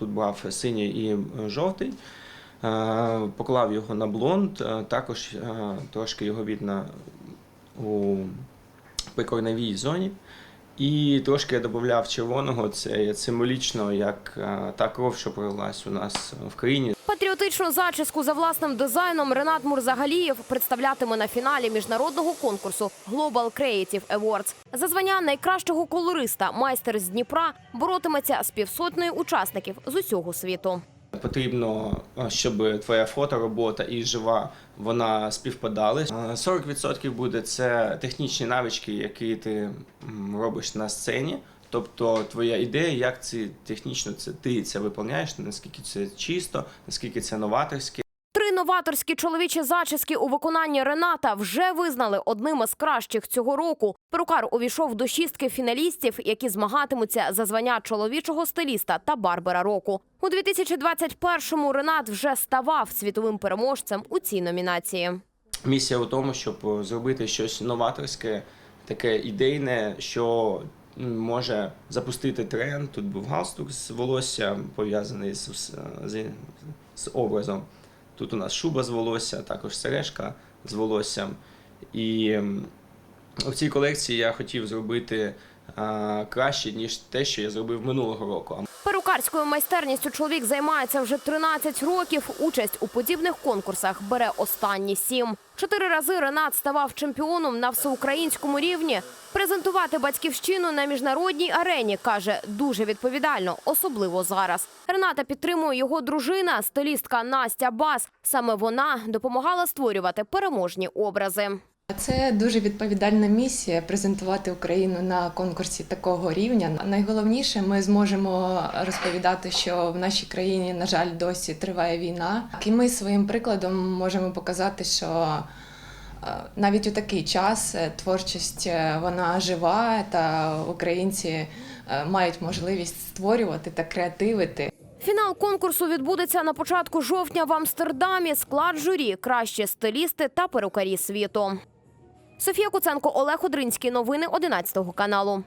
тут був синій і е, жовтий. Е, Поклав його на блонд, е, також трошки його видно у прикорновій зоні. І трошки я додав червоного, це символічно, як та кров, що пролилась у нас в країні. Патріотичну зачіску за власним дизайном Ренат Мурзагалієв представлятиме на фіналі міжнародного конкурсу Global Creative Awards. За звання найкращого колориста майстер з Дніпра боротиметься з півсотнею учасників з усього світу. Потрібно, щоб твоя фоторобота і жива вона співпадали. Е, 40% буде це технічні навички, які ти робиш на сцені. Тобто твоя ідея, як це технічно це ти це виконуєш, наскільки це чисто, наскільки це новаторське. Три новаторські чоловічі зачіски у виконанні Рената вже визнали одним із кращих цього року. Перукар увійшов до шістки фіналістів, які змагатимуться за звання чоловічого стиліста та барбера року. У 2021-му Ренат вже ставав світовим переможцем у цій номінації. Місія у тому, щоб е, зробити щось новаторське, таке ідейне, що може запустити тренд. Тут був галстук з волосся пов'язаний з, з, з, образом. Тут у нас шуба з волосся, також сережка з волоссям. І в цій колекції я хотів зробити а, краще, ніж те, що я зробив минулого року. Перукарською майстерністю чоловік займається вже 13 років. Участь у подібних конкурсах бере останні сім. Чотири рази Ренат ставав чемпіоном на всеукраїнському рівні. Презентувати батьківщину на міжнародній арені каже дуже відповідально, особливо зараз. Рената підтримує його дружина, стилістка Настя Бас. Саме вона допомагала створювати переможні образи. Це дуже відповідальна місія презентувати Україну на конкурсі такого рівня. Найголовніше, ми зможемо розповідати, що в нашій країні, на жаль, досі триває війна. І ми своїм прикладом можемо показати, що е, навіть у такий час е, творчість е, вона жива, та українці мають можливість створювати та креативити. Фінал конкурсу відбудеться на початку жовтня в Амстердамі. Склад журі кращі стилісти та перукарі світу. Софія Куценко, Олег Одринський. Новини 11 каналу.